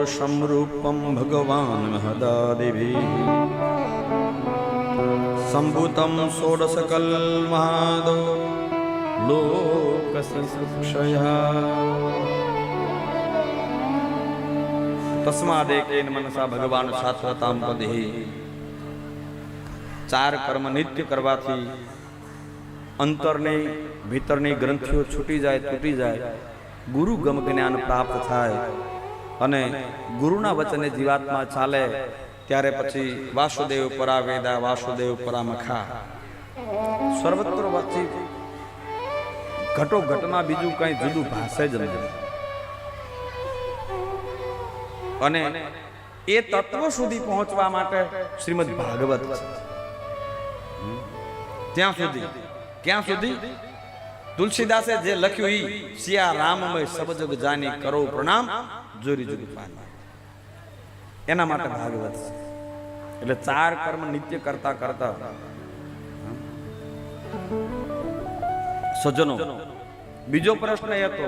પૌરુષમ રૂપમ ભગવાન મહદાદિભિ સંભૂતમ ષોડશકલ્મહાદો લોકસંક્ષયા તસ્માદેકેન મનસા ભગવાન શાશ્વતામ પદે ચાર કર્મ નિત્ય કરવાથી અંતરની ભીતરની ગ્રંથિઓ છૂટી જાય તૂટી જાય ગુરુ ગમ જ્ઞાન પ્રાપ્ત થાય અને ગુરુના વચને જીવાત્મા ચાલે, ત્યારે પછી વાસુદેવ પરા વેદા, વાસુદેવ પરા મખા. સર્વત્ર વચ્ચે ઘટો ઘટમાં બીજું કઈ જુદું ભાષે જ નહીં અને એ તત્વ સુધી પહોંચવા માટે શ્રીમદ ભાગવત ત્યાં સુધી, ક્યાં સુધી? તુલસીદાસે જે લખ્યું ઈ, સિયા રામમય સબજગ જાની કરો પ્રણામ. જોરી જોરી પાની એના માટે ભાગવત છે. એટલે ચાર કર્મ નિત્ય કરતા કરતા સજ્જનો, બીજો પ્રશ્ન એ હતો,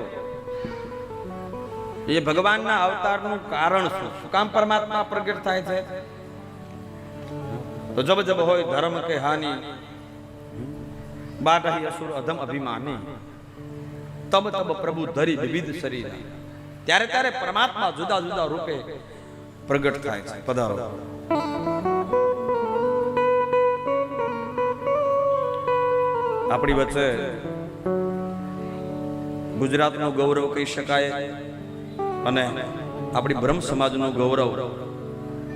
એ ભગવાનના અવતારનું કારણ શું? શું કામ પરમાત્મા પ્રગટ થાય છે? તો જબ જબ હોય ધર્મ કે હાનિ બાટહી અસુર અધમ અભિમાની. તબ તબ પ્રભુ ધરી વિવિધ શરીર ત્યારે ત્યારે પરમાત્મા જુદા જુદા રૂપે પ્રગટ થાય છે. પધારો. આપણી વચ્ચે ગુજરાતનું ગૌરવ કહી શકાય અને આપણી બ્રહ્મ સમાજનું ગૌરવ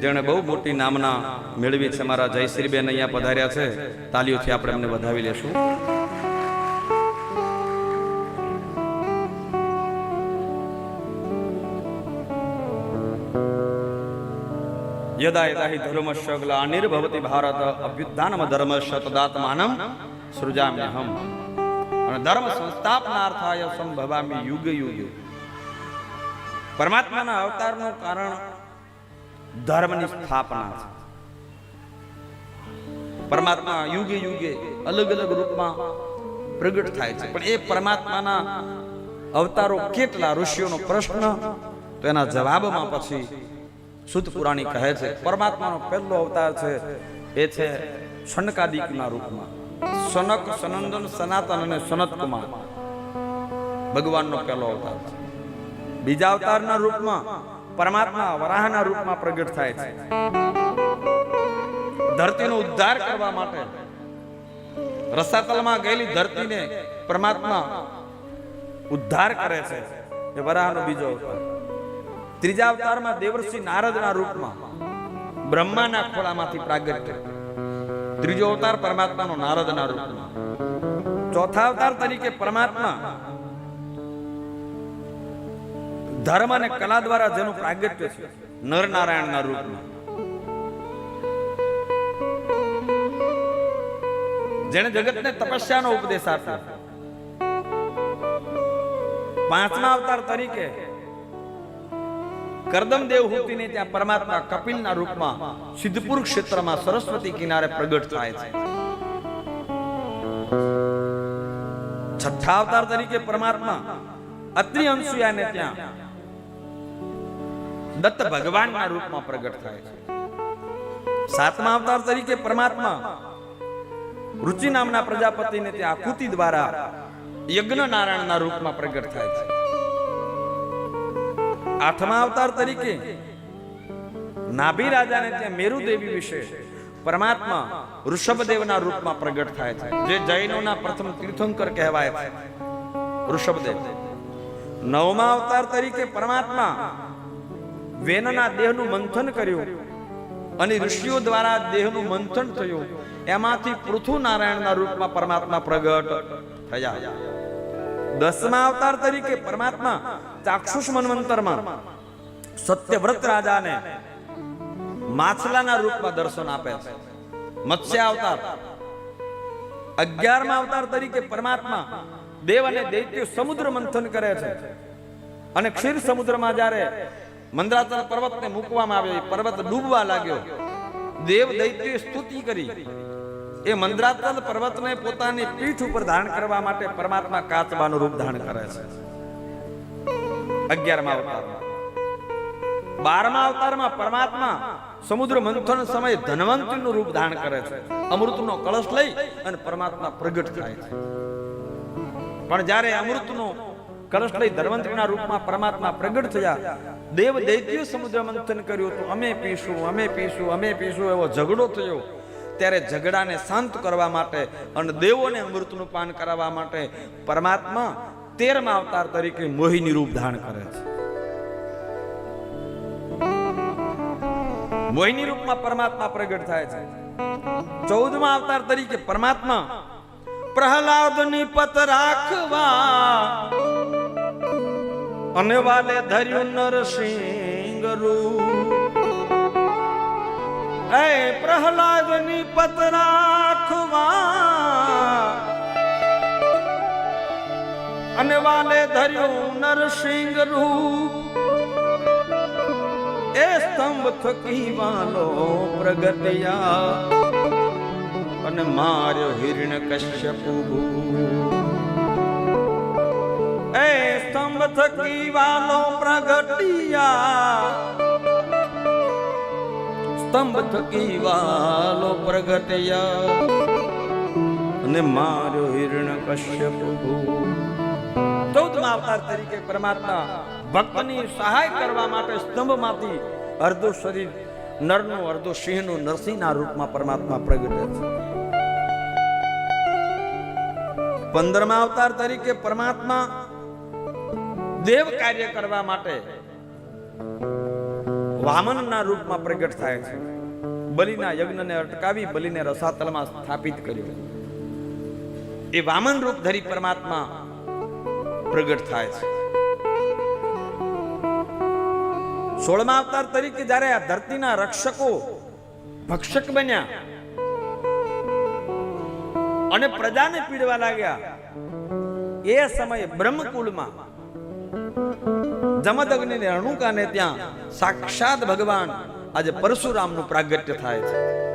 જેણે બહુ મોટી નામના મેળવી છે મારા જયશ્રીબેન અહીંયા પધાર્યા છે. તાલીઓથી આપણે એમને વધાવી લેશું. યદા યદા હિ ધર્મસ્ય ગ્લાનિર્ભવતિ ભારત અભ્યુત્થાનમ ધર્મ તદાત્માનમ સૃજામ્યહમ. અને ધર્મ સંસ્થાપનાર્થાય સંભવામી યુગ યુગ પરમાત્માના અવતારનું કારણ ધર્મની સ્થાપના છે. પરમાત્મા યુગે યુગે અલગ અલગ રૂપમાં પ્રગટ થાય છે. પણ એ પરમાત્માના અવતારો કેટલા ઋષિઓનો પ્રશ્ન, તો એના જવાબમાં પછી સુત પુરાણી કહે છે, પરમાત્માનો પહેલો અવતાર છે, એ છે શનકાદિકના રૂપમાં. સનક, સનંદન, સનાતન અને સનત કુમાર ભગવાનનો પહેલો અવતાર છે. બીજા અવતારના રૂપમાં પરમાત્મા વરાહના રૂપમાં પ્રગટ થાય છે. ધરતીનો ઉદ્ધાર કરવા માટે રસાતલમાં ગયેલી ધરતીને પરમાત્મા ઉદ્ધાર કરે છે એ વરાહનો બીજો અવતાર. ત્રીજા અવતારમાં દેવર્ષિ નારદના રૂપમાં બ્રહ્માના ખોળામાંથી પ્રાગટ્ય ત્રીજો અવતાર પરમાત્માનો નારદના રૂપમાં. ચોથા અવતાર તરીકે પરમાત્મા ધર્મ અને કલા દ્વારા જેનું પ્રાગટ્ય છે. નરનારાયણના રૂપમાં. જેણે જગતને તપસ્યાનો ઉપદેશ આપ્યો. પાંચમા અવતાર તરીકે કરદમ દેવહૂતિને ત્યાં પરમાત્મા કપિલના રૂપમાં સિદ્ધપુર ક્ષેત્રમાં સરસ્વતી કિનારે પ્રગટ થાય છે. છઠ્ઠા અવતાર તરીકે પરમાત્મા અત્રિ અંશુયાને ત્યાં દત્ત ભગવાનના રૂપમાં પ્રગટ થાય છે. સાતમા અવતાર તરીકે પરમાત્મા રુચિ નામના પ્રજાપતિને તે આકૃતિ દ્વારા યજ્ઞ નારાયણના રૂપમાં પ્રગટ થાય છે. આઠમા અવતાર તરીકે નાભી રાજાને ત્યાં મેરુ દેવી વિશે પરમાત્મા ઋષભદેવના રૂપમાં પ્રગટ થાય છે. જે જૈનોના પ્રથમ તીર્થંકર કહેવાય છે. ઋષભદેવ. નવમા અવતાર તરીકે પરમાત્મા વેનના દેહનું મંથન કર્યું. અને ઋષિઓ દ્વારા દેહનું મંથન થયું. એમાંથી પૃથુ નારાયણના રૂપમાં પરમાત્મા પ્રગટ થયા. દસમા અવતાર તરીકે પરમાત્મા ચાક્ષુષ મનવંતરમાં સત્યવ્રત રાજાને માછલાના રૂપમાં દર્શન આપે છે. મત્સ્ય અવતાર. અગિયારમા અવતાર તરીકે પરમાત્મા દેવ અને દૈત્ય સમુદ્ર મંથન કરે છે. અને ક્ષીર સમુદ્રમાં જ્યારે મંદરાચલ પર્વતને મૂકવામાં આવ્યો પર્વત ડૂબવા લાગ્યો. દેવ દૈત્યોએ સ્તુતિ કરી. એ મંદરાચલ પર્વતને પોતાની પીઠ ઉપર ધારણ કરવા માટે પરમાત્મા કાચબાનું રૂપ ધારણ કરે છે. અગિયારમા અવતારમાં. બારમા અવતારમાં પરમાત્મા સમુદ્ર મંથન સમયે ધનવંતીનું રૂપ ધારણ કરે છે. અમૃતનો કળશ લઈ અને પરમાત્મા પ્રગટ થાય છે. પણ જ્યારે અમૃતનો કળશ લઈ ધનવંતરીના રૂપમાં પરમાત્મા પ્રગટ થયા. દેવ દૈત્ય સમુદ્ર મંથન કર્યું હતું. અમે પીશું અમે પીશું અમે પીશું એવો ઝઘડો થયો. ત્યારે ઝઘડાને શાંત કરવા માટે અને દેવોને અમૃતનું પાન કરાવવા માટે પરમાત્મા તેરમા અવતાર તરીકે મોહિની રૂપ ધારણ કરે છે. મોહિની રૂપમાં પરમાત્મા પ્રગટ થાય છે. ચૌદમા અવતાર તરીકે પરમાત્મા પ્રહલાદની પત રાખવા અને વાલે ધર્યું નરસિંહ એ પ્રહલાદની પત રાખવા. અને વાલે ધર્યું નરસિંહ રૂપ. એ સ્તંભ થકી વાલો પ્રગટ્યા અને માર્યો હિરણ કશ્યપુ એ સ્તંભ થકી વાલો પ્રગટિયા. સ્તંભ થકી વાલો પ્રગટિયા. અને માર્યો હિરણ કશ્યપુ ચૌદમા અવતાર તરીકે પરમાત્મા ભક્તની સહાય કરવા માટે સ્તંભમાંથી અર્ધો શરીર નરનું, અર્ધો સિંહનું નરસિંહના રૂપમાં પરમાત્મા પ્રગટે છે. પંદરમા અવતાર તરીકે પરમાત્મા દેવ કાર્ય કરવા માટે વામનના રૂપમાં પ્રગટ થાય છે. બલિના યજ્ઞને અટકાવી બલિને રસાતલમાં સ્થાપિત કર્યો. એ વામન રૂપ ધરી પરમાત્મા પ્રગટ થાય છે. સોળમા અવતાર તરીકે જ્યારે આ ધરતીના રક્ષકો ભક્ષક બન્યા અને પ્રજાને પીડવા લાગ્યા, એ સમયે બ્રહ્મકુળમાં જમદગ્નિ ને અણુકાને ત્યાં સાક્ષાત ભગવાન આજે પરશુરામનું પ્રાગટ્ય થાય છે.